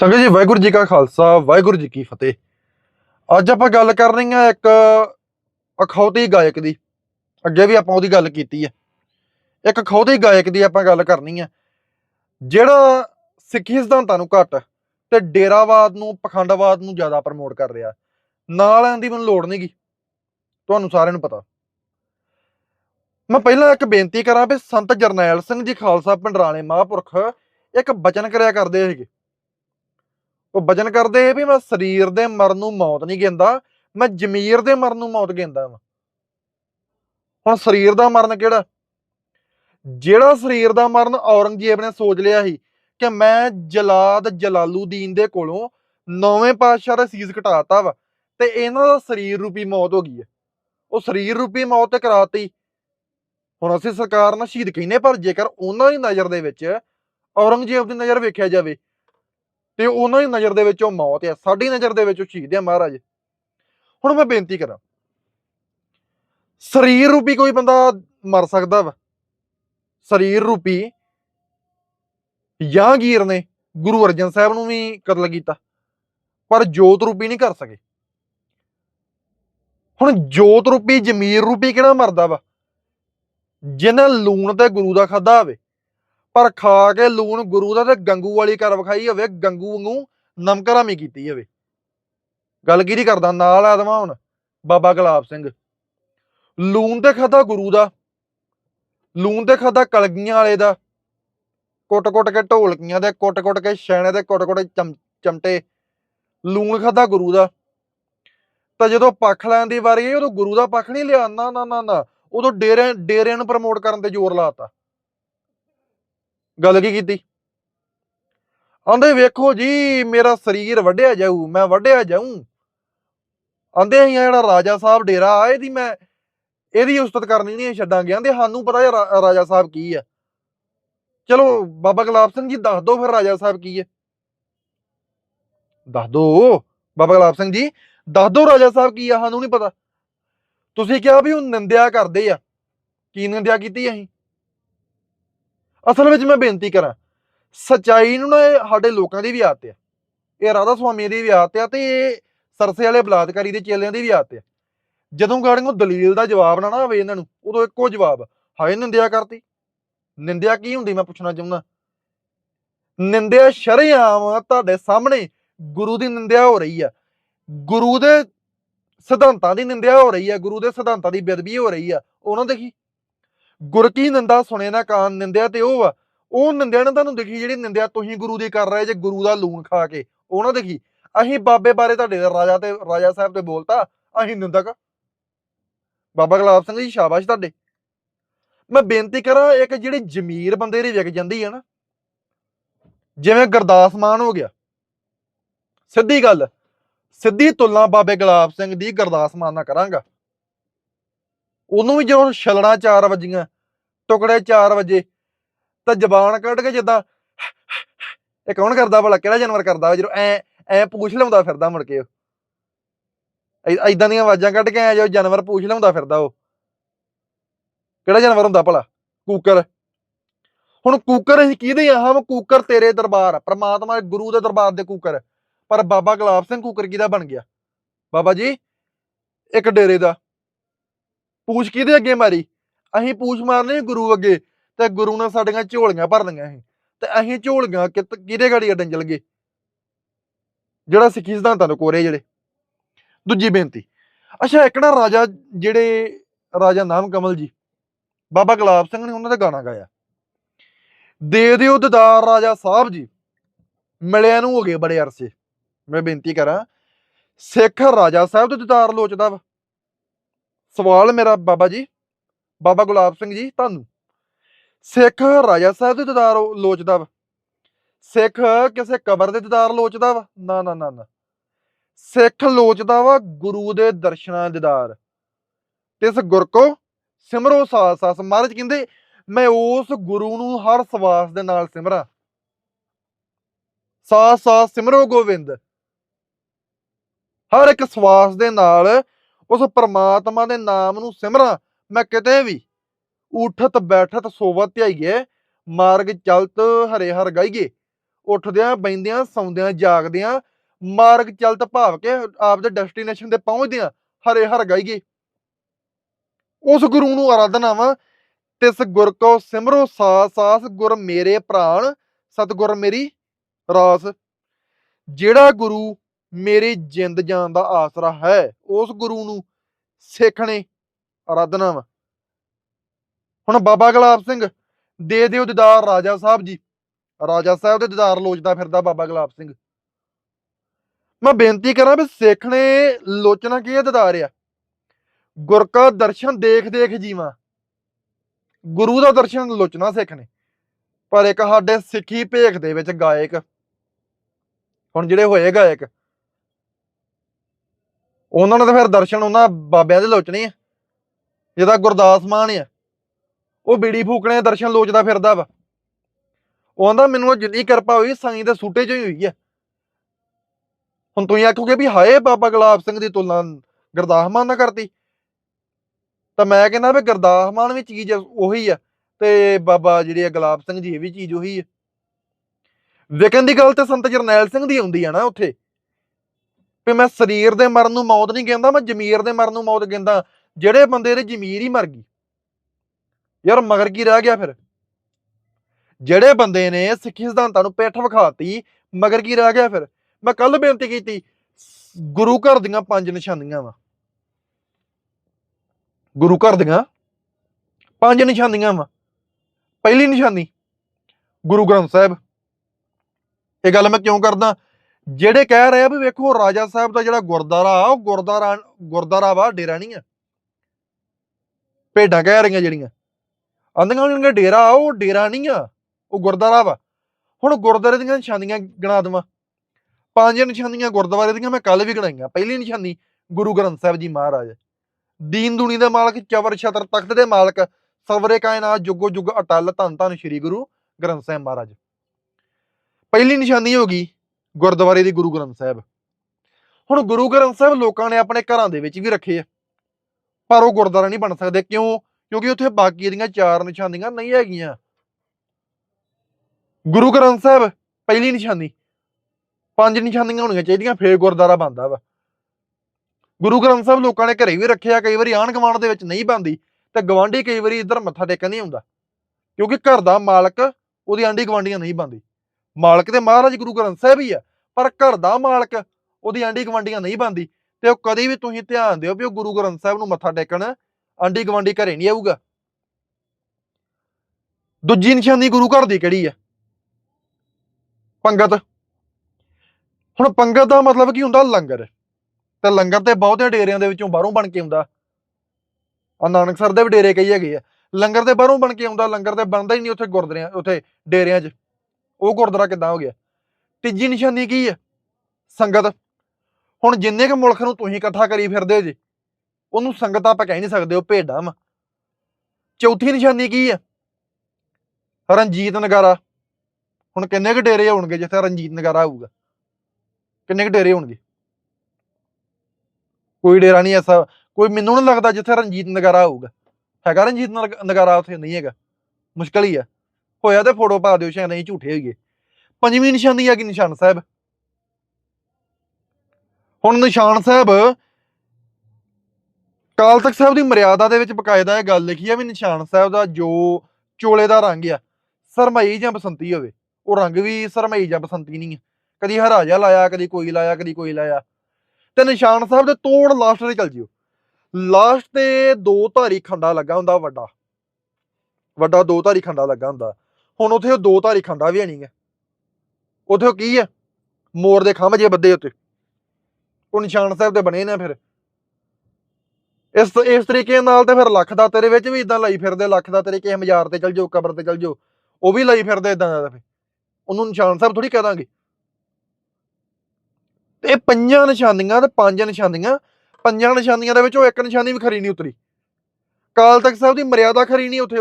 ਸੰਗਤ ਜੀ, ਵਾਹਿਗੁਰੂ ਜੀ ਕਾ ਖਾਲਸਾ, ਵਾਹਿਗੁਰੂ ਜੀ ਕੀ ਫਤਿਹ। ਅੱਜ ਆਪਾਂ ਗੱਲ ਕਰ ਰਹੇ ਹਾਂ ਇੱਕ ਅਖੌਤੀ ਗਾਇਕ ਦੀ। ਅੱਗੇ ਵੀ ਆਪਾਂ ਉਹਦੀ ਗੱਲ ਕੀਤੀ ਹੈ। ਇੱਕ ਅਖੌਤੀ ਗਾਇਕ ਦੀ ਆਪਾਂ ਗੱਲ ਕਰਨੀ ਹੈ। ਜਿਹੜਾ ਸਿੱਖੀ ਸਿਧਾਂਤਾਂ ਨੂੰ ਘੱਟ ਤੇ ਡੇਰਾਵਾਦ ਨੂੰ, ਪਖੰਡਵਾਦ ਨੂੰ ਜ਼ਿਆਦਾ ਪ੍ਰਮੋਟ ਕਰ ਰਿਹਾ। ਨਾਲ ਆਉਣ ਦੀ ਮੈਨੂੰ ਲੋੜ ਨਹੀਂਗੀ ਤੁਹਾਨੂੰ ਸਾਰਿਆਂ ਨੂੰ ਪਤਾ। ਮੈਂ ਪਹਿਲਾਂ ਇੱਕ ਬੇਨਤੀ ਕਰਾਂ ਵੀ ਸੰਤ ਜਰਨੈਲ ਸਿੰਘ ਜੀ, ਖਾਲਸਾ ਪਿੰਡਰਾਣੇ ਮਹਾਂਪੁਰਖ, ਇੱਕ ਬਚਨ ਕਰਿਆ ਕਰਦੇ ਹੈਗੇ ਉਹ ਵਜਨ ਕਰਦੇ ਵੀ ਮੈਂ ਸਰੀਰ ਦੇ ਮਰਨ ਨੂੰ ਮੌਤ ਨਹੀਂ ਕਹਿੰਦਾ, ਮੈਂ ਜ਼ਮੀਰ ਦੇ ਮਰਨ ਨੂੰ ਮੌਤ ਕਹਿੰਦਾ ਵਾਂ। ਹੁਣ ਸਰੀਰ ਦਾ ਮਰਨ ਕਿਹੜਾ? ਜਿਹੜਾ ਸਰੀਰ ਦਾ ਮਰਨ ਔਰੰਗਜ਼ੇਬ ਨੇ ਸੋਚ ਲਿਆ ਸੀ ਕਿ ਮੈਂ ਜਲਾਦ ਜਲਾਲੂਦੀਨ ਦੇ ਕੋਲੋਂ ਨੌਵੇਂ ਪਾਤਸ਼ਾਹ ਦਾ ਸੀਸ ਘਟਾਤਾ ਵਾ ਤੇ ਇਹਨਾਂ ਦਾ ਸਰੀਰ ਰੂਪੀ ਮੌਤ ਹੋ ਗਈ ਹੈ ਉਹ ਸਰੀਰ ਰੂਪੀ ਮੌਤ ਤੇ ਕਰਾਤੀ। ਹੁਣ ਅਸੀਂ ਸਰਕਾਰ ਨਾਲ ਸ਼ਹੀਦ ਕਹਿੰਦੇ ਪਰ ਜੇਕਰ ਉਹਨਾਂ ਦੀ ਨਜ਼ਰ ਦੇ ਵਿੱਚ ਔਰੰਗਜ਼ੇਬ ਦੀ ਨਜ਼ਰ ਵੇਖਿਆ ਜਾਵੇ ਤੇ ਉਹਨਾਂ ਦੀ ਨਜ਼ਰ ਦੇ ਵਿੱਚ ਉਹ ਮੌਤ ਆ, ਸਾਡੀ ਨਜ਼ਰ ਦੇ ਵਿੱਚ ਉਹ ਸ਼ਹੀਦ ਆ ਮਹਾਰਾਜ। ਹੁਣ ਮੈਂ ਬੇਨਤੀ ਕਰਾਂ, ਸਰੀਰ ਰੂਪੀ ਕੋਈ ਬੰਦਾ ਮਰ ਸਕਦਾ ਵਾ। ਸਰੀਰ ਰੂਪੀ ਜਹਾਂਗੀਰ ਨੇ ਗੁਰੂ ਅਰਜਨ ਸਾਹਿਬ ਨੂੰ ਵੀ ਕਤਲ ਕੀਤਾ, ਪਰ ਜੋਤ ਰੂਪੀ ਨਹੀਂ ਕਰ ਸਕੇ। ਹੁਣ ਜੋਤ ਰੂਪੀ, ਜ਼ਮੀਰ ਰੂਪੀ ਕਿਹੜਾ ਮਰਦਾ ਵਾ? ਜਿਹਨੇ ਲੂਣ ਤੇ ਗੁਰੂ ਦਾ ਖਾਦਾ ਹੋਵੇ ਪਰ ਖਾ ਕੇ ਲੂਣ ਗੁਰੂ ਦਾ ਤੇ ਗੰਗੂ ਵਾਲੀ ਕਰ ਵਿਖਾਈ ਹੋਵੇ, ਗੰਗੂ ਵਾਂਗੂ ਨਮਕ ਹਰਾਮੀ ਕੀਤੀ ਹੋਵੇ। ਗੱਲ ਕਿਹਦੀ ਕਰਦਾ? ਨਾਲ ਆ ਦੇਵਾਂ ਹੁਣ। ਬਾਬਾ ਗੁਲਾਬ ਸਿੰਘ। ਲੂਣ ਤੇ ਖਾਦਾ ਗੁਰੂ ਦਾ। ਲੂਣ ਤੇ ਖਾਦਾ ਕਲਗੀਆਂ ਵਾਲੇ ਦਾ। ਕੁੱਟ-ਕੁੱਟ ਕੇ ਢੋਲਕੀਆਂ ਦੇ, ਕੁੱਟ-ਕੁੱਟ ਕੇ ਛੈਣੇ ਦੇ, ਕੁੱਟ-ਕੁੱਟ ਚਮ- ਚਮਟੇ। ਲੂਣ ਖਾਦਾ ਗੁਰੂ ਦਾ। ਤਾਂ ਜਦੋਂ ਪੱਖ ਲੈਣ ਦੀ ਵਾਰੀ ਆਈ, ਉਦੋਂ ਗੁਰੂ ਦਾ ਪੱਖ ਨਹੀਂ ਲਿਆ। ਨਾ ਨਾ ਨਾ ਨਾ। ਉਦੋਂ ਡੇਰੇ, ਡੇਰਿਆਂ ਨੂੰ ਪ੍ਰਮੋਟ ਕਰਨ ਤੇ ਜ਼ੋਰ ਲਾਤਾ ਗੱਲ ਕੀ ਕੀਤੀ? ਆਂਦੇ ਵੇਖੋ ਜੀ, ਮੇਰਾ ਸਰੀਰ ਵੱਢਿਆ ਜਾਊ, ਮੈਂ ਵੱਢਿਆ ਜਾਊ। ਆਂਦੇ ਅਸੀਂ ਜਿਹੜਾ ਰਾਜਾ ਸਾਹਿਬ ਡੇਰਾ ਆ ਇਹਦੀ ਮੈਂ, ਇਹਦੀ ਉਸਤਤ ਕਰਨੀ ਨਹੀਂ ਛੱਡਾਂਗੇ। ਆਂਦੇ ਸਾਨੂੰ ਪਤਾ ਹੈ ਰਾਜਾ ਸਾਹਿਬ ਕੀ ਆ। ਚਲੋ, ਬਾਬਾ ਗੁਲਾਬ ਸਿੰਘ ਜੀ, ਦੱਸ ਦਿਓ ਫਿਰ ਰਾਜਾ ਸਾਹਿਬ ਕੀ ਹੈ ਦੱਸ ਦਿਓ ਬਾਬਾ ਗੁਲਾਬ ਸਿੰਘ ਜੀ, ਦੱਸ ਦਿਓ ਰਾਜਾ ਸਾਹਿਬ ਕੀ ਆ, ਸਾਨੂੰ ਨਹੀਂ ਪਤਾ। ਤੁਸੀਂ ਕਿਹਾ ਵੀ ਉਹ ਨਿੰਦਿਆ ਕਰਦੇ ਆ। ਕੀ ਨਿੰਦਿਆ ਕੀਤੀ ਅਸੀਂ? ਅਸਲ ਵਿੱਚ ਮੈਂ ਬੇਨਤੀ ਕਰਾਂ, ਸਚਾਈ ਨੂੰ ਨਾ ਇਹ ਸਾਡੇ ਲੋਕਾਂ ਦੀ ਵੀ ਆਦਤ ਆ। ਇਹ ਰਾਧਾ ਸੁਆਮੀ ਦੀ ਵੀ ਆਦਤ ਆ ਤੇ ਇਹ ਸਰਸੇ ਵਾਲੇ ਬਲਾਤਕਾਰੀ ਦੇ ਚੇਲਿਆਂ ਦੀ ਵੀ ਆਦਤ ਆ। ਜਦੋਂ ਗਾੜੀਆਂ ਦਲੀਲ ਦਾ ਜਵਾਬ ਨਾ ਨਾ ਹੋਵੇ ਇਹਨਾਂ ਨੂੰ, ਉਦੋਂ ਇੱਕੋ ਜਵਾਬ, ਹਾਏ ਨਿੰਦਿਆ ਕਰਤੀ। ਨਿੰਦਿਆ ਕੀ ਹੁੰਦੀ ਮੈਂ ਪੁੱਛਣਾ ਚਾਹੁੰਦਾ? ਨਿੰਦਿਆ ਸ਼ਰੇਆਮ ਤੁਹਾਡੇ ਸਾਹਮਣੇ ਗੁਰੂ ਦੀ ਨਿੰਦਿਆ ਹੋ ਰਹੀ ਆ। ਗੁਰੂ ਦੇ ਸਿਧਾਂਤਾਂ ਦੀ ਨਿੰਦਿਆ ਹੋ ਰਹੀ ਆ, ਗੁਰੂ ਦੇ ਸਿਧਾਂਤਾਂ ਦੀ ਬੇਅਦਬੀ ਹੋ ਰਹੀ ਆ। ਉਹਨਾਂ ਦੇ ਕੀ ਗੁਰ ਕੀ ਨਿੰਦਾ ਸੁਣੇ ਨਾ ਕਾਨ ਨਿੰਦਿਆ ਤੇ ਉਹ ਆ ਉਹ ਨਿੰਦਿਆ ਨੇ ਤੁਹਾਨੂੰ ਦੇਖੀ ਜਿਹੜੀ ਨਿੰਦਿਆ ਤੁਸੀਂ ਗੁਰੂ ਦੀ ਕਰ ਰਹੇ ਜੇ ਗੁਰੂ ਦਾ ਲੂਣ ਖਾ ਕੇ, ਉਹ ਨਾ ਕੀ ਅਸੀਂ ਬਾਬੇ ਬਾਰੇ ਤੁਹਾਡੇ ਰਾਜਾ ਤੇ, ਰਾਜਾ ਸਾਹਿਬ ਤੇ ਬੋਲਤਾ, ਅਸੀਂ ਨਿੰਦਕ। ਬਾਬਾ ਗੁਲਾਬ ਸਿੰਘ ਜੀ ਸ਼ਾਬਾਸ਼ ਤੁਹਾਡੇ। ਮੈਂ ਬੇਨਤੀ ਕਰਾਂ, ਇੱਕ ਜਿਹੜੀ ਜ਼ਮੀਰ ਬੰਦੇ ਦੀ ਵਿਕ ਜਾਂਦੀ ਹੈ ਨਾ, ਜਿਵੇਂ ਗੁਰਦਾਸ ਮਾਨ ਹੋ ਗਿਆ। ਸਿੱਧੀ ਗੱਲ, ਸਿੱਧੀ ਤੁਲਨਾ ਬਾਬੇ ਗੁਲਾਬ ਸਿੰਘ ਦੀ ਗੁਰਦਾਸ ਮਾਨ ਨਾਲ ਕਰਾਂਗਾ। ਉਹਨੂੰ ਵੀ ਜਦੋਂ ਛਲਣਾ 4 ਵਜੀਆਂ, ਟੁਕੜੇ 4 ਵਜੇ, ਤਾਂ ਜ਼ਬਾਨ ਕੱਢ ਕੇ ਜਿੱਦਾਂ ਇਹ ਕੌਣ ਕਰਦਾ ਭਲਾ, ਕਿਹੜਾ ਜਾਨਵਰ ਕਰਦਾ ਜਦੋਂ ਐ ਐ ਪੂਛ ਲਾਉਂਦਾ ਫਿਰਦਾ ਮੁੜ ਕੇ ਉਹ। ਐਦਾਂ ਦੀਆਂ ਆਵਾਜ਼ਾਂ ਕੱਢ ਕੇ ਐ ਜੋ ਜਾਨਵਰ ਪੂਛ ਲਾਉਂਦਾ ਫਿਰਦਾ ਉਹ। ਕਿਹੜਾ ਜਾਨਵਰ ਹੁੰਦਾ ਭਲਾ? ਕੂਕਰ। ਹੁਣ ਕੂਕਰ ਅਸੀਂ ਕਿਹਦੇ ਆ? ਹਮ ਕੂਕਰ ਤੇਰੇ ਦਰਬਾਰ ਪ੍ਰਮਾਤਮਾ ਗੁਰੂ ਦੇ ਦਰਬਾਰ ਦੇ ਕੂਕਰ। ਪਰ ਬਾਬਾ ਗੁਲਾਬ ਸਿੰਘ ਕੂਕਰ ਕਿਹਦਾ ਬਣ ਗਿਆ? ਬਾਬਾ ਜੀ, ਇੱਕ ਡੇਰੇ ਦਾ। ਪੂਛ ਕਿਹਦੇ ਅੱਗੇ ਮਾਰੀ? ਅਸੀਂ ਪੂਛ ਮਾਰਨੀ ਗੁਰੂ ਅੱਗੇ ਤੇ ਗੁਰੂ ਨੇ ਸਾਡੀਆਂ ਝੋਲੀਆਂ ਭਰਨੀਆਂ ਸੀ ਤੇ ਅਸੀਂ ਝੋਲੀਆਂ ਕਿਹਦੇ ਗਾੜੀ ਅੱਡਣ ਚਲ ਗਏ? ਜਿਹੜਾ ਸਿੱਖੀ ਸਿਧਾਂਤਾਂ ਨੂੰ ਕੋਰੇ ਜਿਹੜੇ। ਦੂਜੀ ਬੇਨਤੀ, ਅੱਛਾ ਇੱਕ ਨਾ ਰਾਜਾ ਜਿਹੜੇ ਰਾਜਾ ਨਾਮ ਕਮਲ ਜੀ, ਬਾਬਾ ਗੁਲਾਬ ਸਿੰਘ ਨੇ ਉਹਨਾਂ ਦਾ ਗਾਣਾ ਗਾਇਆ। ਦੇ ਦਿਓ ਦਦਾਰ ਰਾਜਾ ਸਾਹਿਬ ਜੀ, ਮਿਲਿਆ ਨੂੰ ਹੋ ਗਏ ਬੜੇ ਅਰਸੇ। ਮੈਂ ਬੇਨਤੀ ਕਰਾਂ, ਸਿੱਖ ਰਾਜਾ ਸਾਹਿਬ ਦੇ ਦਦਾਰ ਲੋਚਦਾ ਵਾ। ਸਵਾਲ ਮੇਰਾ ਬਾਬਾ ਜੀ, ਬਾਬਾ ਗੁਲਾਬ ਸਿੰਘ ਜੀ ਤੁਹਾਨੂੰ। ਸਿੱਖ ਰਾਜਾ ਸਾਹਿਬ ਦੇ ਦੀਦਾਰ ਲੋਚਦਾ ਵਾ। ਸਿੱਖ ਕਿਸੇ ਕਬਰ ਦੇ ਦੀਦਾਰ ਲੋਚਦਾ ਵਾ? ਨਾ ਨਾ ਨਾ ਨਾ। ਸਿੱਖ ਲੋਚਦਾ ਵਾ ਗੁਰੂ ਦੇ ਦਰਸ਼ਨਾਂ ਦੇ ਦੀਦਾਰ। ਤੇ ਇਸ ਗੁਰ ਕੋ ਸਿਮਰੋ ਸਾਸ ਸਾਸ। ਮਹਾਰਾਜ ਕਹਿੰਦੇ, ਮੈਂ ਉਸ ਗੁਰੂ ਨੂੰ ਹਰ ਸਵਾਸ ਦੇ ਨਾਲ ਸਿਮਰਾਂ। ਸਾਸ ਸਾਸ ਸਿਮਰੋ ਗੋਬਿੰਦ ਹਰ ਇੱਕ ਸਵਾਸ ਦੇ ਨਾਲ ਉਸ ਪ੍ਰਮਾਤਮਾ ਦੇ ਨਾਮ ਨੂੰ ਸਿਮਰਾਂ। ਮੈਂ ਕਿਤੇ ਵੀ ਉਠਤ, ਬੈਠਤ, ਸੋਵਤ, ਧਿਆਈਏ, ਮਾਰਗ ਚਲਤ, ਹਰੇ ਹਰ ਗਾਈਏ। ਉੱਠਦਿਆਂ ਬੈੰਦਿਆਂ ਸੌਂਦਿਆਂ, ਜਾਗਦਿਆਂ, ਮਾਰਗ ਚਲਤ ਭਾਵ ਕੇ ਆਪਦੇ ਡੈਸਟੀਨੇਸ਼ਨ ਤੇ ਪਹੁੰਚਦਿਆਂ ਹਰੇ ਹਰ ਗਾਈਏ। ਉਸ ਗੁਰੂ ਨੂੰ ਆਰਾਧਨਾ ਵਾ। ਤਿਸ ਗੁਰ ਕੋ ਸਿਮਰੋ, ਸਾਸ ਸਾਸ ਗੁਰ ਮੇਰੇ ਪ੍ਰਾਣ, ਸਤਿਗੁਰ ਮੇਰੀ ਰਾਸ। ਜਿਹੜਾ ਗੁਰੂ ਮੇਰੀ ਜਿੰਦ ਜਾਨ ਦਾ ਆਸਰਾ ਹੈ। ਉਸ ਗੁਰੂ ਨੂੰ ਸਿੱਖ ਨੇ ਆਰਾਧਨਾ ਵਾ। ਹੁਣ ਬਾਬਾ ਗੁਲਾਬ ਸਿੰਘ ਦੇ ਦਿਓ ਦੀਦਾਰ ਰਾਜਾ ਸਾਹਿਬ ਜੀ। ਰਾਜਾ ਸਾਹਿਬ ਦੇ ਦੀਦਾਰ ਲੋਚਦਾ ਫਿਰਦਾ ਬਾਬਾ ਗੁਲਾਬ ਸਿੰਘ। ਮੈਂ ਬੇਨਤੀ ਕਰਾਂ ਵੀ ਸਿੱਖ ਨੇ ਲੋਚਣਾ ਕੀ ਹੈ ਦੀਦਾਰ ਆ? ਗੁਰ ਕਾ ਦਰਸ਼ਨ ਦੇਖ ਦੇਖ ਜੀਵਾਂ। ਗੁਰੂ ਦਾ ਦਰਸ਼ਨ ਲੋਚਣਾ ਸਿੱਖ ਨੇ ਪਰ ਇੱਕ ਸਾਡੇ ਸਿੱਖੀ ਭੇਖ ਦੇ ਵਿੱਚ ਗਾਇਕ। ਹੁਣ ਜਿਹੜੇ ਹੋਏ ਗਾਇਕ ਉਹਨਾਂ ਨੇ ਤਾਂ ਫਿਰ ਦਰਸ਼ਨ ਉਹਨਾਂ ਬਾਬਿਆਂ ਦੇ ਲੋਚਣੇ ਆ। ਜਿਹਦਾ ਗੁਰਦਾਸ ਮਾਨ ਆ। ਉਹ ਬੀੜੀ ਫੂਕਣੇ ਦਰਸ਼ਨ ਲੋਚਦਾ ਫਿਰਦਾ ਵਾ। ਉਹਦਾ ਮੈਨੂੰ ਜਿੰਨੀ ਕਿਰਪਾ ਹੋਈ, ਸਾਈਂ ਦੇ ਸੂਟੇ ਚ ਹੀ ਹੋਈ ਆ। ਹੁਣ ਤੁਸੀਂ ਆਖੋਗੇ ਵੀ ਹਾਏ, ਬਾਬਾ ਗੁਲਾਬ ਸਿੰਘ ਦੀ ਤੁਲਨਾ ਗੁਰਦਾਸ ਮਾਨ ਨਾਲ ਕਰਤੀ। ਤਾਂ ਮੈਂ ਕਹਿੰਦਾ ਵੀ ਗੁਰਦਾਸ ਮਾਨ ਵੀ ਚੀਜ਼ ਉਹੀ ਆ ਤੇ ਬਾਬਾ ਜਿਹੜੇ ਆ ਗੁਲਾਬ ਸਿੰਘ ਜੀ ਇਹ ਵੀ ਚੀਜ਼ ਉਹੀ ਆ। ਵਿਕਨ ਦੀ ਗੱਲ ਤੇ ਸੰਤ ਜਰਨੈਲ ਸਿੰਘ ਦੀ ਆਉਂਦੀ ਆ ਨਾ ਉੱਥੇ। ਵੀ ਮੈਂ ਸਰੀਰ ਦੇ ਮਰਨ ਨੂੰ ਮੌਤ ਨਹੀਂ ਕਹਿੰਦਾ, ਮੈਂ ਜ਼ਮੀਰ ਦੇ ਮਰਨ ਨੂੰ ਮੌਤ ਕਹਿੰਦਾ। ਜਿਹੜੇ ਬੰਦੇ ਦੇ ਜ਼ਮੀਰ ਹੀ ਮਰ ਗਈ। ਯਾਰ ਮਗਰ ਕੀ ਰਹਿ ਗਿਆ ਫਿਰ? ਜਿਹੜੇ ਬੰਦੇ ਨੇ ਸਿੱਖੀ ਸਿਧਾਂਤਾਂ ਨੂੰ ਪਿੱਠ ਵਿਖਾਤੀ, ਮਗਰ ਕੀ ਰਹਿ ਗਿਆ ਫਿਰ? ਮੈਂ ਕੱਲ ਬੇਨਤੀ ਕੀਤੀ, ਗੁਰੂ ਘਰ ਦੀਆਂ ਪੰਜ ਨਿਸ਼ਾਨੀਆਂ ਵਾ। ਗੁਰੂ ਘਰ ਦੀਆਂ ਪੰਜ ਨਿਸ਼ਾਨੀਆਂ ਵਾ। ਪਹਿਲੀ ਨਿਸ਼ਾਨੀ, ਗੁਰੂ ਗ੍ਰੰਥ ਸਾਹਿਬ। ਇਹ ਗੱਲ ਮੈਂ ਕਿਉਂ ਕਰਦਾ? ਜਿਹੜੇ ਕਹਿ ਰਹੇ ਆ ਵੀ ਵੇਖੋ ਰਾਜਾ ਸਾਹਿਬ ਦਾ ਜਿਹੜਾ ਗੁਰਦੁਆਰਾ ਆ ਉਹ ਗੁਰਦੁਆਰਾ ਗੁਰਦੁਆਰਾ ਵਾ ਡੇਰਾ ਨਹੀਂ ਆ। ਭੇਡਾਂ ਕਹਿ ਰਹੀਆਂ ਜਿਹੜੀਆਂ। ਆਂਦੀਆਂ ਉਹਨਾਂ ਡੇਰਾ ਆ, ਉਹ ਡੇਰਾ ਨਹੀਂ ਆ ਉਹ ਗੁਰਦੁਆਰਾ ਵਾ। ਹੁਣ ਗੁਰਦੁਆਰੇ ਦੀਆਂ ਨਿਸ਼ਾਨੀਆਂ ਗਿਣਾ ਦੇਵਾਂ। ਪੰਜ ਨਿਸ਼ਾਨੀਆਂ ਗੁਰਦੁਆਰੇ ਦੀਆਂ ਮੈਂ ਕੱਲ ਵੀ ਗਿਣਾਈਆਂ। ਪਹਿਲੀ ਨਿਸ਼ਾਨੀ ਗੁਰੂ ਗ੍ਰੰਥ ਸਾਹਿਬ ਜੀ ਮਹਾਰਾਜ। ਦੀਨ ਦੁਨੀ ਦੇ ਮਾਲਕ ਚਵਰ ਛਤਰ ਤਖਤ ਦੇ ਮਾਲਕ ਸਵਰੇ ਕਾਇਨਾਤ ਜੁਗੋ ਜੁਗ ਅਟਲ ਧੰਨ ਧੰਨ ਸ੍ਰੀ ਗੁਰੂ ਗ੍ਰੰਥ ਸਾਹਿਬ ਮਹਾਰਾਜ। ਪਹਿਲੀ ਨਿਸ਼ਾਨੀ ਹੋ ਗਈ। ਗੁਰਦੁਆਰੇ ਦੀ ਗੁਰੂ ਗ੍ਰੰਥ ਸਾਹਿਬ। ਹੁਣ ਗੁਰੂ ਗ੍ਰੰਥ ਸਾਹਿਬ ਲੋਕਾਂ ਨੇ ਆਪਣੇ ਘਰਾਂ ਦੇ ਵਿੱਚ ਵੀ ਰੱਖੇ ਆ। ਪਰ ਉਹ ਗੁਰਦੁਆਰਾ ਨਹੀਂ ਬਣ ਸਕਦੇ। ਕਿਉਂ? ਕਿਉਂਕਿ ਉੱਥੇ ਬਾਕੀ ਦੀਆਂ ਚਾਰ ਨਿਸ਼ਾਨੀਆਂ ਨਹੀਂ ਹੈਗੀਆਂ। ਗੁਰੂ ਗ੍ਰੰਥ ਸਾਹਿਬ ਪਹਿਲੀ ਨਿਸ਼ਾਨੀ। ਪੰਜ ਨਿਸ਼ਾਨੀਆਂ ਹੋਣੀਆਂ ਚਾਹੀਦੀਆਂ, ਫੇਰ ਗੁਰਦੁਆਰਾ ਬਣਦਾ ਵਾ। ਗੁਰੂ ਗ੍ਰੰਥ ਸਾਹਿਬ ਲੋਕਾਂ ਨੇ ਘਰੇ ਵੀ ਰੱਖਿਆ, ਕਈ ਵਾਰੀ ਆਣ ਗੁਆਂਢ ਦੇ ਵਿੱਚ ਨਹੀਂ ਬਣਦੀ। ਤੇ ਗਵਾਂਢੀ ਕਈ ਵਾਰੀ ਇੱਧਰ ਮੱਥਾ ਟੇਕਣ ਨਹੀਂ ਆਉਂਦਾ। ਕਿਉਂਕਿ ਘਰ ਦਾ ਮਾਲਕ ਉਹਦੀ ਆਂਢੀ ਗਵਾਂਢੀਆਂ ਨਹੀਂ ਬਣਦੀ। ਮਾਲਕ ਤੇ ਮਹਾਰਾਜ ਗੁਰੂ ਗ੍ਰੰਥ ਸਾਹਿਬ ਹੀ ਆ। ਪਰ ਘਰ ਦਾ ਮਾਲਕ ਉਹਦੀ ਆਂਢੀ ਗਵਾਂਢੀਆਂ ਨਹੀਂ ਬਣਦੀ ਤੇ ਉਹ ਕਦੇ ਵੀ ਤੁਸੀਂ ਧਿਆਨ ਦਿਓ ਵੀ ਉਹ ਗੁਰੂ ਗ੍ਰੰਥ ਸਾਹਿਬ ਨੂੰ ਮੱਥਾ ਟੇਕਣ, ਆਂਢੀ ਗਵਾਂਢੀ ਘਰੇ ਨਹੀਂ ਆਊਗਾ। ਦੂਜੀ ਨਿਸ਼ਾਨੀ ਗੁਰੂ ਘਰ ਦੀ ਕਿਹੜੀ ਆ? ਪੰਗਤ। ਹੁਣ ਪੰਗਤ ਦਾ ਮਤਲਬ ਕੀ ਹੁੰਦਾ? ਲੰਗਰ। ਤੇ ਲੰਗਰ ਤੇ ਬਹੁਤੇ ਡੇਰਿਆਂ ਦੇ ਵਿੱਚੋਂ ਬਾਹਰੋਂ ਬਣ ਕੇ ਆਉਂਦਾ। ਆ ਨਾਨਕਸਰ ਦੇ ਵੀ ਡੇਰੇ ਕਈ ਹੈਗੇ ਆ। ਲੰਗਰ ਤੇ ਬਾਹਰੋਂ ਬਣ ਕੇ ਆਉਂਦਾ, ਲੰਗਰ ਤੇ ਬਣਦਾ ਹੀ ਨਹੀਂ ਉੱਥੇ ਗੁਰਦੁਆਰਿਆਂ, ਉੱਥੇ ਡੇਰਿਆਂ 'ਚ। ਉਹ ਗੁਰਦੁਆਰਾ ਕਿੱਦਾਂ ਹੋ ਗਿਆ? ਤੀਜੀ ਨਿਸ਼ਾਨੀ ਕੀ ਹੈ ਸੰਗਤ। ਹੁਣ ਜਿੰਨੇ ਕੁ ਮੁਲਕ ਨੂੰ ਤੁਸੀਂ ਇਕੱਠਾ ਕਰੀ ਫਿਰਦੇ ਹੋ ਜੇ, ਉਹਨੂੰ ਸੰਗਤ ਆਪਾਂ ਕਹਿ ਨਹੀਂ ਸਕਦੇ, ਉਹ ਭੇਡਾਂ ਵਾ। ਚੌਥੀ ਨਿਸ਼ਾਨੀ ਕੀ ਹੈ ਰਣਜੀਤ ਨਗਾਰਾ। ਹੁਣ ਕਿੰਨੇ ਕੁ ਡੇਰੇ ਹੋਣਗੇ ਜਿੱਥੇ ਰਣਜੀਤ ਨਗਾਰਾ ਹੋਊਗਾ ਕਿੰਨੇ ਕੁ ਡੇਰੇ ਹੋਣਗੇ? ਕੋਈ ਡੇਰਾ ਨਹੀਂ ਐਸਾ, ਕੋਈ ਮੈਨੂੰ ਨਹੀਂ ਲੱਗਦਾ ਜਿੱਥੇ ਰਣਜੀਤ ਨਗਾਰਾ ਹੋਊਗਾ ਹੈਗਾ ਰਣਜੀਤ ਨਗਾਰਾ ਉੱਥੇ ਨਹੀਂ ਹੈਗਾ। ਮੁਸ਼ਕਲ ਹੀ ਆ। ਹੋਇਆ ਤੇ ਫੋਟੋ ਪਾ ਦਿਓ, ਸ਼ਾਇਦ ਨਹੀਂ ਝੂਠੇ ਹੋਈਏ। ਪੰਜਵੀਂ ਨਿਸ਼ਾਨੀ ਆ ਗਈ ਨਿਸ਼ਾਨ ਸਾਹਿਬ। ਹੁਣ ਨਿਸ਼ਾਨ ਸਾਹਿਬ, ਕਾਲ ਤਖਤ ਸਾਹਿਬ ਦੀ ਮਰਿਆਦਾ ਦੇ ਵਿੱਚ ਬਕਾਇਦਾ ਇਹ ਗੱਲ ਲਿਖੀ ਆ ਵੀ ਨਿਸ਼ਾਨ ਸਾਹਿਬ ਦਾ ਜੋ ਚੋਲੇ ਦਾ ਰੰਗ ਆ, ਸਰਮਈ ਜਾਂ ਬਸੰਤੀ ਹੋਵੇ, ਉਹ ਰੰਗ ਵੀ ਸਰਮਈ ਜਾਂ ਬਸੰਤੀ ਨਹੀਂ ਹੈ ਕਦੀ ਹਰਾਜਾ ਲਾਇਆ, ਕਦੀ ਕੋਈ ਲਾਇਆ, ਕਦੀ ਕੋਈ ਲਾਇਆ। ਤੇ ਨਿਸ਼ਾਨ ਸਾਹਿਬ ਦੇ ਤੋੜ ਲਾਸਟ ਤੇ ਚੱਲ ਜਿਓ। ਲਾਸਟ ਤੇ ਦੋ ਧਾਰੀ ਖੰਡਾ ਲੱਗਾ ਹੁੰਦਾ ਵੱਡਾ। ਵੱਡਾ ਦੋ ਧਾਰੀ ਖੰਡਾ ਲੱਗਾ ਹੁੰਦਾ। ਹੁਣ ਉੱਥੇ ਉਹ ਦੋ ਧਾਰੀ ਖੰਡਾ ਵੀ ਨਹੀਂ ਹੈ ਉੱਥੇ ਉਹ ਕੀ ਆ? ਮੋਰ ਦੇ ਖੰਭ ਜੇ ਬੱਦੇ ਉੱਤੇ। ਉਹ ਨਿਸ਼ਾਨ ਸਾਹਿਬ ਦੇ ਬਣੇ ਨੇ ਫਿਰ। ਇਸ ਇਸ ਤਰੀਕੇ ਨਾਲ ਤੇ ਫਿਰ ਲੱਖ ਦਾ ਤੇਰੇ ਵਿੱਚ ਵੀ ਇਦਾਂ ਲਾਈ ਫਿਰਦੇ, ਲੱਖ ਦਾ ਤੇਰੇ ਕਿਸੇ ਮਜ਼ਾਰ ਤੇ ਚਲ ਜਾਓ, ਕਬਰ ਤੇ ਚਲ ਜਾਓ। ਉਹ ਵੀ ਲਾਈ ਫਿਰਦੇ ਇਦਾਂ ਦਾ ਫਿਰ। ਉਹਨੂੰ ਨਿਸ਼ਾਨ ਸਾਹਿਬ ਥੋੜੀ ਕਹਿ ਦਾਂਗੇ। ਤੇ ਇਹ ਪੰਜਾਂ ਨਿਸ਼ਾਨੀਆਂ ਤੇ ਪੰਜ ਨਿਸ਼ਾਨੀਆਂ, ਪੰਜਾਂ ਨਿਸ਼ਾਨੀਆਂ ਦੇ ਵਿੱਚ ਉਹ ਇੱਕ ਨਿਸ਼ਾਨੀ ਵੀ ਖਰੀ ਨਹੀਂ ਉਤਰੀ। ਕਾਲ ਤਖਤ ਸਾਹਿਬ ਦੀ ਮਰਿਆਦਾ ਖਰੀ ਨਹੀਂ ਉੱਥੇ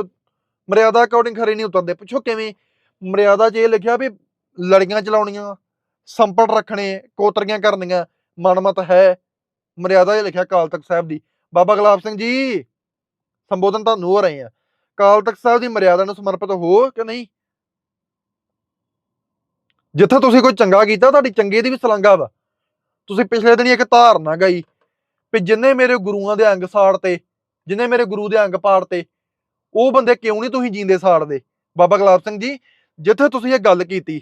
ਮਰਿਆਦਾ ਅਕੋਰਡਿੰਗ ਖਰੀ ਨਹੀਂ ਉਤਰਦੇ। ਪੁੱਛੋ ਕਿਵੇਂ? ਮਰਿਆਦਾ 'ਚ ਇਹ ਲਿਖਿਆ ਵੀ ਲੜੀਆਂ ਚਲਾਉਣੀਆਂ, ਸੰਪਲ ਰੱਖਣੇ, ਕੋਤਰੀਆਂ ਕਰਨੀਆਂ, ਮਨਮਤ ਹੈ। ਮਰਿਆਦਾ 'ਚ ਲਿਖਿਆ ਕਾਲ ਤਖਤ ਸਾਹਿਬ ਦੀ। ਬਾਬਾ ਗੁਲਾਬ ਸਿੰਘ ਜੀ, ਸੰਬੋਧਨ ਤੁਹਾਨੂੰ ਹੋ ਰਹੇ ਆ। ਕਾਲ ਤਖਤ ਸਾਹਿਬ ਦੀ ਮਰਿਆਦਾ ਨੂੰ ਸਮਰਪਿਤ ਹੋ ਕਿ ਨਹੀਂ? ਜਿੱਥੇ ਤੁਸੀਂ ਕੋਈ ਚੰਗਾ ਕੀਤਾ, ਤੁਹਾਡੀ ਚੰਗੇ ਦੀ ਵੀ ਸਲਾਂਗਾ ਵਾ। ਤੁਸੀਂ ਪਿਛਲੇ ਦਿਨੀ ਇੱਕ ਧਾਰਨਾ ਗਈ ਵੀ ਜਿੰਨੇ ਮੇਰੇ ਗੁਰੂਆਂ ਦੇ ਅੰਗ ਸਾੜ ਤੇ ਜਿੰਨੇ ਮੇਰੇ ਗੁਰੂ ਦੇ ਅੰਗ ਪਾੜ ਤੇ ਉਹ ਬੰਦੇ ਕਿਉਂ ਨਹੀਂ ਤੁਸੀਂ ਜੀਂਦੇ ਸਾੜਦੇ? ਬਾਬਾ ਗੁਲਾਬ ਸਿੰਘ ਜੀ, ਜਿੱਥੇ ਤੁਸੀਂ ਇਹ ਗੱਲ ਕੀਤੀ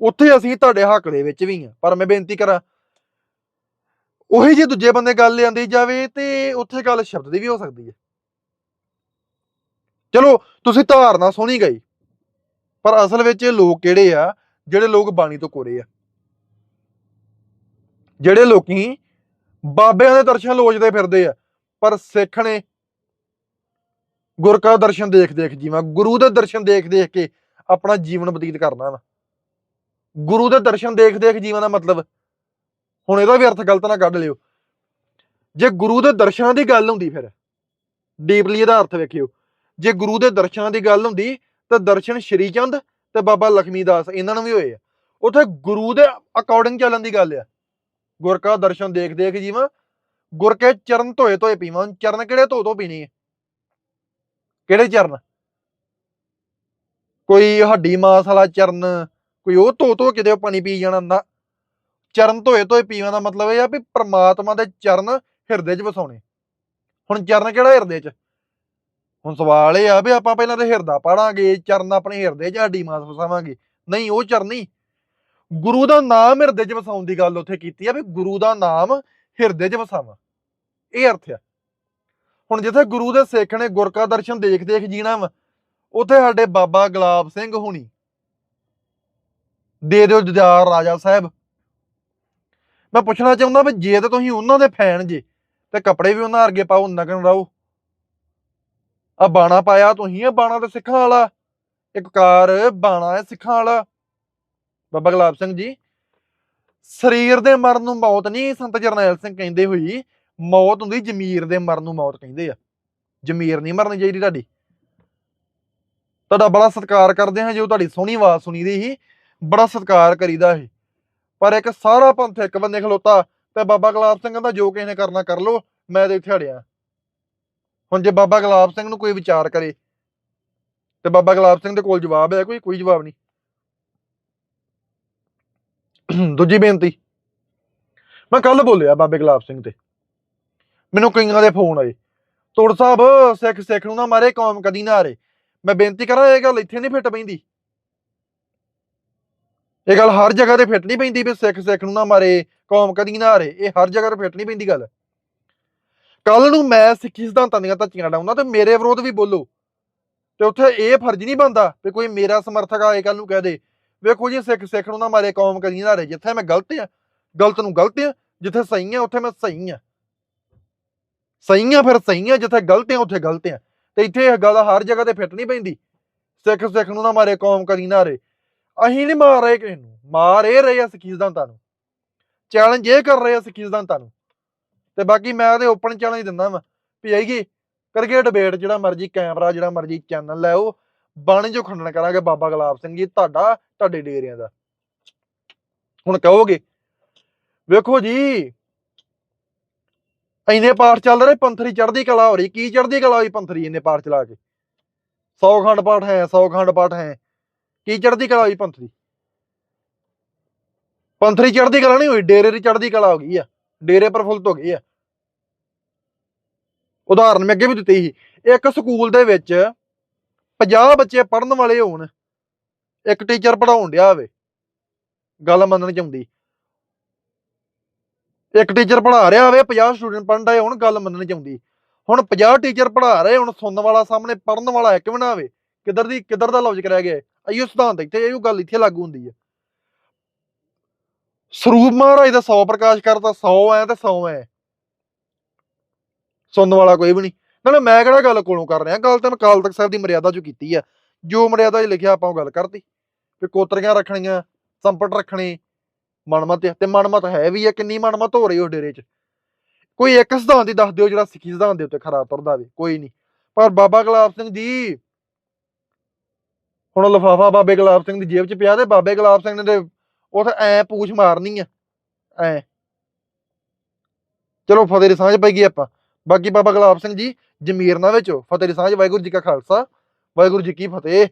ਉੱਥੇ ਅਸੀਂ ਤੁਹਾਡੇ ਹੱਕ ਦੇ ਵਿੱਚ ਵੀ ਆ ਪਰ ਮੈਂ ਬੇਨਤੀ ਕਰਾਂ, ਉਹੀ ਜੇ ਦੂਜੇ ਬੰਦੇ ਗੱਲ ਲਿਆਂਦੀ ਜਾਵੇ ਤੇ ਉੱਥੇ ਗੱਲ ਸ਼ਬਦ ਦੀ ਵੀ ਹੋ ਸਕਦੀ ਹੈ। ਚਲੋ, ਤੁਸੀਂ ਧਾਰਨਾ ਸੋਹਣੀ ਗਈ, ਪਰ ਅਸਲ ਵਿੱਚ ਇਹ ਲੋਕ ਕਿਹੜੇ ਆ? ਜਿਹੜੇ ਲੋਕ ਬਾਣੀ ਤੋਂ ਕੋਰੇ ਆ। ਜਿਹੜੇ ਲੋਕੀ ਬਾਬਿਆਂ ਦੇ ਦਰਸ਼ਨ ਲੋਚਦੇ ਫਿਰਦੇ ਆ, ਪਰ ਸਿੱਖ ਨੇ ਗੁਰ ਕਾ ਦਰਸ਼ਨ ਦੇਖ ਦੇਖ ਜੀਵਾਂ, ਗੁਰੂ ਦੇ ਦਰਸ਼ਨ ਦੇਖ ਦੇਖ ਕੇ ਆਪਣਾ ਜੀਵਨ ਬਤੀਤ ਕਰਨਾ ਵਾ। ਗੁਰੂ ਦੇ ਦਰਸ਼ਨ ਦੇਖ ਦੇਖ ਜੀਵਨ ਦਾ ਮਤਲਬ। ਹੁਣ ਇਹਦਾ ਵੀ ਅਰਥ ਗਲਤ ਨਾ ਕੱਢ ਲਿਓ। ਜੇ ਗੁਰੂ ਦੇ ਦਰਸ਼ਨਾਂ ਦੀ ਗੱਲ ਹੁੰਦੀ ਫਿਰ ਡੀਪਲੀ ਇਹਦਾ ਅਰਥ ਵੇਖਿਓ। ਜੇ ਗੁਰੂ ਦੇ ਦਰਸ਼ਨਾਂ ਦੀ ਗੱਲ ਹੁੰਦੀ, ਤਾਂ ਦਰਸ਼ਨ ਸ਼੍ਰੀ ਚੰਦ ਤੇ ਬਾਬਾ ਲਖਮੀ ਦਾਸ, ਇਹਨਾਂ ਨੂੰ ਵੀ ਹੋਏ ਆ। ਉਥੇ ਗੁਰੂ ਦੇ ਅਕੋਰਡਿੰਗ ਚੱਲਣ ਦੀ ਗੱਲ ਆ। ਗੁਰ ਕਾ ਦਰਸ਼ਨ ਦੇਖ ਦੇਖ ਜੀਵਾਂ, ਗੁਰ ਕੇ ਚਰਨ ਧੋਏ ਧੋਏ ਪੀਵਾਂ। ਚਰਨ ਕਿਹੜੇ ਧੋ ਧੋ ਪੀਣੀ ਹੈ ਕਿਹੜੇ ਚਰਨ? ਕੋਈ ਹੱਡੀ ਮਾਸ ਵਾਲਾ ਚਰਨ ਕੋਈ ਉਹ ਧੋ ਧੋ ਕਿਤੇ ਪਾਣੀ ਪੀ ਜਾਣਾ ਨਾ ਚਰਨ ਧੋਏ ਧੋਏ ਪੀਵਾਂ ਦਾ ਮਤਲਬ ਇਹ ਆ ਵੀ ਪ੍ਰਮਾਤਮਾ ਦੇ ਚਰਨ ਹਿਰਦੇ 'ਚ ਵਸਾਉਣੇ। ਹੁਣ ਚਰਨ ਕਿਹੜਾ ਹਿਰਦੇ 'ਚ? ਹੁਣ ਸਵਾਲ ਇਹ ਆ ਵੀ ਆਪਾਂ ਪਹਿਲਾਂ ਤੇ ਹਿਰਦਾ ਪਾੜਾਂਗੇ, ਚਰਨ ਆਪਣੇ ਹਿਰਦੇ 'ਚ ਹੱਡੀ ਮਾਸ ਵਸਾਵਾਂਗੇ। ਨਹੀਂ, ਉਹ ਚਰਨ ਨਹੀਂ। ਗੁਰੂ ਦਾ ਨਾਮ ਹਿਰਦੇ 'ਚ ਵਸਾਉਣ ਦੀ ਗੱਲ ਉੱਥੇ ਕੀਤੀ ਆ ਵੀ ਗੁਰੂ ਦਾ ਨਾਮ ਹਿਰਦੇ 'ਚ ਵਸਾਵਾਂ। ਇਹ ਅਰਥ ਆ। ਹੁਣ ਜਿੱਥੇ ਗੁਰੂ ਦੇ ਸਿੱਖ ਨੇ ਗੁਰ ਕਾ ਦਰਸ਼ਨ ਦੇਖ ਦੇਖ ਜੀਣਾ ਵਾ, ਉੱਥੇ ਸਾਡੇ ਬਾਬਾ ਗੁਲਾਬ ਸਿੰਘ ਹੁਣੀ। ਦੇ ਦਿਓ ਜਜਾਰ ਰਾਜਾ ਸਾਹਿਬ। ਮੈਂ ਪੁੱਛਣਾ ਚਾਹੁੰਦਾ ਵੀ ਜੇ ਤਾਂ ਤੁਸੀਂ ਉਹਨਾਂ ਦੇ ਫੈਨ ਜੇ, ਤੇ ਕੱਪੜੇ ਵੀ ਉਹਨਾਂ ਵਰਗੇ ਪਾਓ, ਨਗਨ ਰਹੋ ਆ ਬਾਣਾ ਪਾਇਆ, ਤੁਸੀਂ ਇਹ ਬਾਣਾ ਤੇ ਸਿੱਖਾਂ ਵਾਲਾ। ਇੱਕ ਕਾਰ ਬਾਣਾ ਹੈ ਸਿੱਖਾਂ ਵਾਲਾ। ਬਾਬਾ ਗੁਲਾਬ ਸਿੰਘ ਜੀ, ਸਰੀਰ ਦੇ ਮਰਨ ਨੂੰ ਮੌਤ ਨਹੀਂ, ਸੰਤ ਜਰਨੈਲ ਸਿੰਘ ਕਹਿੰਦੇ ਹੋਈ, ਮੌਤ ਹੁੰਦੀ ਜ਼ਮੀਰ ਦੇ ਮਰਨ ਨੂੰ ਮੌਤ ਕਹਿੰਦੇ ਆ। ਜ਼ਮੀਰ ਨਹੀਂ ਮਰਨੀ ਚਾਹੀਦੀ ਤੁਹਾਡੀ। ਤੁਹਾਡਾ ਬੜਾ ਸਤਿਕਾਰ ਕਰਦੇ ਹਾਂ, ਜੋ ਤੁਹਾਡੀ ਸੋਹਣੀ ਆਵਾਜ਼ ਸੁਣੀ ਦੀ ਸੀ। ਬੜਾ ਸਤਿਕਾਰ ਕਰੀਦਾ ਇਹ। ਪਰ ਇੱਕ ਸਾਰਾ ਪੰਥ ਇੱਕ ਬੰਦੇ ਖਲੋਤਾ ਤੇ ਬਾਬਾ ਗੁਲਾਬ ਸਿੰਘ ਕਹਿੰਦਾ, ਜੋ ਕਿਸੇ ਨੇ ਕਰਨਾ ਕਰ ਲੋ ਮੈਂ ਤੇ ਇੱਥੇ ਅੜਿਆ। ਹੁਣ ਜੇ ਬਾਬਾ ਗੁਲਾਬ ਸਿੰਘ ਨੂੰ ਕੋਈ ਵਿਚਾਰ ਕਰੇ ਤੇ ਬਾਬਾ ਗੁਲਾਬ ਸਿੰਘ ਦੇ ਕੋਲ ਜਵਾਬ ਹੈ ਕੋਈ ਕੋਈ ਜਵਾਬ ਨਹੀਂ। ਦੂਜੀ ਬੇਨਤੀ, ਮੈਂ ਕੱਲ ਬੋਲਿਆ ਬਾਬੇ ਗੁਲਾਬ ਸਿੰਘ ਤੇ। ਮੈਨੂੰ ਕਈਆਂ ਦੇ ਫੋਨ ਆਏ। ਤੋੜ ਸਾਹਿਬ, ਸਿੱਖ ਸਿੱਖ ਨੂੰ ਨਾ ਮਾਰੇ, ਕੌਮ ਕਦੀ ਨਾ ਹਾਰੇ। ਮੈਂ ਬੇਨਤੀ ਕਰਾਂ, ਇਹ ਗੱਲ ਇੱਥੇ ਨਹੀਂ ਫਿੱਟ ਪੈਂਦੀ। ਇਹ ਗੱਲ ਹਰ ਜਗ੍ਹਾ ਤੇ ਫਿੱਟ ਨਹੀਂ ਪੈਂਦੀ ਵੀ ਸਿੱਖ ਸਿੱਖ ਨੂੰ ਨਾ ਮਾਰੇ, ਕੌਮ ਕਦੀ ਨਾ ਹਾਰੇ, ਇਹ ਹਰ ਜਗ੍ਹਾ ਤੇ ਫਿੱਟ ਨਹੀਂ ਪੈਂਦੀ ਗੱਲ। ਕੱਲ ਨੂੰ ਮੈਂ ਸਿੱਖੀ ਸਿਧਾਂਤਾਂ ਦੀਆਂ ਧੱਚੀਆਂ ਡਾਉਂਦਾ ਤੇ ਮੇਰੇ ਵਿਰੋਧ ਵੀ ਬੋਲੋ। ਤੇ ਉੱਥੇ ਇਹ ਫਰਜ਼ ਨਹੀਂ ਬਣਦਾ ਵੀ ਕੋਈ ਮੇਰਾ ਸਮਰਥਕ ਆਏ ਕੱਲ ਨੂੰ ਕਹਿ ਦੇ ਵੇਖੋ ਜੀ ਸਿੱਖ ਸਿੱਖ ਨੂੰ ਨਾ ਮਾਰੇ, ਕੌਮ ਕਦੀ ਨਾ ਹਾਰੇ, ਜਿੱਥੇ ਮੈਂ ਗਲਤ ਆ, ਗਲਤ ਨੂੰ ਗਲਤ ਆ, ਜਿੱਥੇ ਸਹੀ ਆ, ਉੱਥੇ ਮੈਂ ਸਹੀ ਆ। ਸਹੀ ਆ ਫਿਰ ਸਹੀ ਆ, ਜਿੱਥੇ ਗਲਤ ਆ, ਉੱਥੇ ਗਲਤ ਆ। ਤੇ ਇੱਥੇ ਇਹ ਗੱਲ ਹਰ ਜਗ੍ਹਾ ਤੇ ਫਿੱਟ ਨਹੀਂ ਪੈਂਦੀ। ਸਿੱਖ ਸਿੱਖ ਨੂੰ ਨਾ ਮਾਰੇ, ਕੌਮ ਕਦੀ ਨਾ ਹਾਰੇ। ਅਸੀਂ ਨਹੀਂ ਮਾਰ ਰਹੇ ਕਿਸੇ ਨੂੰ। ਮਾਰ ਇਹ ਰਹੇ ਆ ਸਿੱਖੀ ਸਿਧਾਂਤਾਂ ਨੂੰ। ਚੈਲੰਜ ਇਹ ਕਰ ਰਹੇ ਆ ਸਿੱਖੀ ਸਿਧਾਂਤਾਂ ਨੂੰ। ਤੇ ਬਾਕੀ ਮੈਂ ਤੇ ਓਪਨ ਚੈਲੰਜ ਦਿੰਦਾ ਵਾਂ ਵੀ ਆਈਏ ਕਰਕੇ ਡਿਬੇਟ ਜਿਹੜਾ ਮਰਜ਼ੀ ਕੈਮਰਾ, ਜਿਹੜਾ ਮਰਜ਼ੀ ਚੈਨਲ ਲਾਓ ਬਾਣੀ ਜੋ ਖੰਡਨ ਕਰਾਂਗੇ ਬਾਬਾ ਗੁਲਾਬ ਸਿੰਘ ਜੀ, ਤੁਹਾਡਾ, ਤੁਹਾਡੇ ਡੇਰਿਆਂ ਦਾ। ਹੁਣ ਕਹੋਗੇ, ਵੇਖੋ ਜੀ, ਇੰਨੇ ਪਾਠ ਚੱਲ ਰਹੇ, ਪੰਥਰੀ ਚੜ੍ਹਦੀ ਕਲਾ ਹੋ ਰਹੀ, ਕੀ ਚੜ੍ਹਦੀ ਕਲਾ ਹੋਈ ਪੰਥਰੀ ਇੰਨੇ ਪਾਠ ਚਲਾ ਕੇ? 100 ਖੰਡ ਪਾਠ ਹੈ 100 ਖੰਡ ਪਾਠ ਹੈ। ਕੀ ਚੜਦੀ ਕਲਾ ਹੋਈ ਪੰਥ ਦੀ? ਪੰਥ ਦੀ ਚੜ੍ਹਦੀ ਕਲਾ ਨਹੀਂ ਹੋਈ, ਡੇਰੇ ਦੀ ਚੜ੍ਹਦੀ ਕਲਾ ਹੋ ਗਈ ਆ, ਡੇਰੇ ਪ੍ਰਫੁੱਲਤ ਹੋ ਗਏ ਆ। ਉਦਾਹਰਨ ਮੈਂ ਅੱਗੇ ਵੀ ਦਿੱਤੀ ਸੀ, ਇੱਕ ਸਕੂਲ ਦੇ ਵਿੱਚ 50 ਬੱਚੇ ਪੜਨ ਵਾਲੇ ਹੋਣ, ਇੱਕ ਟੀਚਰ ਪੜਾਉਣ ਡਿਆ ਹੋਵੇ, ਗੱਲ ਮੰਨਣ ਚ ਆਉਂਦੀ। ਇੱਕ ਟੀਚਰ ਪੜ੍ਹਾ ਰਿਹਾ ਹੋਵੇ 50 ਸਟੂਡੈਂਟ ਪੜਨ ਡਏ ਹੋਣ, ਗੱਲ ਮੰਨਣ ਚ ਆਉਂਦੀ। ਹੁਣ 50 ਟੀਚਰ ਪੜ੍ਹਾ ਰਹੇ ਹੁਣ, ਸੁਣਨ ਵਾਲਾ ਸਾਹਮਣੇ ਪੜਨ ਵਾਲਾ ਇੱਕ ਵੀ ਨਾ ਹੋਵੇ, ਕਿੱਧਰ ਦੀ, ਕਿੱਧਰ ਦਾ ਲੌਜਿਕ ਰਹਿ ਗਿਆ? ਅਈਓ ਸਿਧਾਂਤ ਇੱਥੇ ਇਹੋ ਗੱਲ ਇੱਥੇ ਲਾਗੂ ਹੁੰਦੀ ਹੈ ਸਰੂਪ ਮਹਾਰਾਜ ਦਾ 100 ਪ੍ਰਕਾਸ਼ ਕਰਤਾ 100 ਐ ਤੇ 100 ਐ। ਸੁਣਨ ਵਾਲਾ ਕੋਈ ਵੀ ਨਹੀਂ। ਨਾਲੇ ਮੈਂ ਕਿਹੜਾ ਗੱਲ ਕੋਲੋਂ ਕਰ ਰਿਹਾ ਗੱਲ ਤਾਂ ਮੈਂ ਅਕਾਲ ਤਖਤ ਸਾਹਿਬ ਦੀ ਮਰਿਆਦਾ ਚ ਕੀਤੀ ਆ। ਜੋ ਮਰਿਆਦਾ 'ਚ ਲਿਖਿਆ ਆਪਾਂ ਉਹ ਗੱਲ ਕਰਤੀ। ਵੀ ਕੋਤਰੀਆਂ ਰੱਖਣੀਆਂ ਸੰਪਟ ਰੱਖਣੇ ਮਨਮਤ ਆ, ਤੇ ਮਨਮਤ ਹੈ ਵੀ ਆ ਕਿੰਨੀ ਮਨਮਤ ਹੋ ਰਹੀ ਉਹ ਡੇਰੇ 'ਚ। ਕੋਈ ਇੱਕ ਸਿਧਾਂਤ ਹੀ ਦੱਸ ਦਿਓ ਜਿਹੜਾ ਸਿੱਖੀ ਸਿਧਾਂਤ ਦੇ ਉੱਤੇ ਖਰਾ ਤੁਰਦਾ ਵੇ ਕੋਈ ਨਹੀਂ। ਪਰ ਬਾਬਾ ਗੁਲਾਬ ਸਿੰਘ ਜੀ ਹੁਣ ਲਫਾਫਾ ਬਾਬੇ ਗੁਲਾਬ ਸਿੰਘ ਦੀ ਜੇਬ 'ਚ ਪਿਆ ਤੇ ਬਾਬੇ ਗੁਲਾਬ ਸਿੰਘ ਨੇ ਤੇ ਉਥੇ ਐ ਪੂਛ ਮਾਰਨੀ ਆ, ਐ। ਚਲੋ ਫਤਿਹ ਦੀ ਸਾਂਝ ਪੈ ਗਈ ਆਪਾਂ। ਬਾਕੀ ਬਾਬਾ ਗੁਲਾਬ ਸਿੰਘ ਜੀ, ਜਮੀਰ ਨਾ ਵਿੱਚੋ। ਫਤਿਹ ਦੀ ਸਾਂਝ, ਵਾਹਿਗੁਰੂ ਜੀ ਕਾ ਖਾਲਸਾ, ਵਾਹਿਗੁਰੂ ਜੀ ਕੀ ਫਤਿਹ।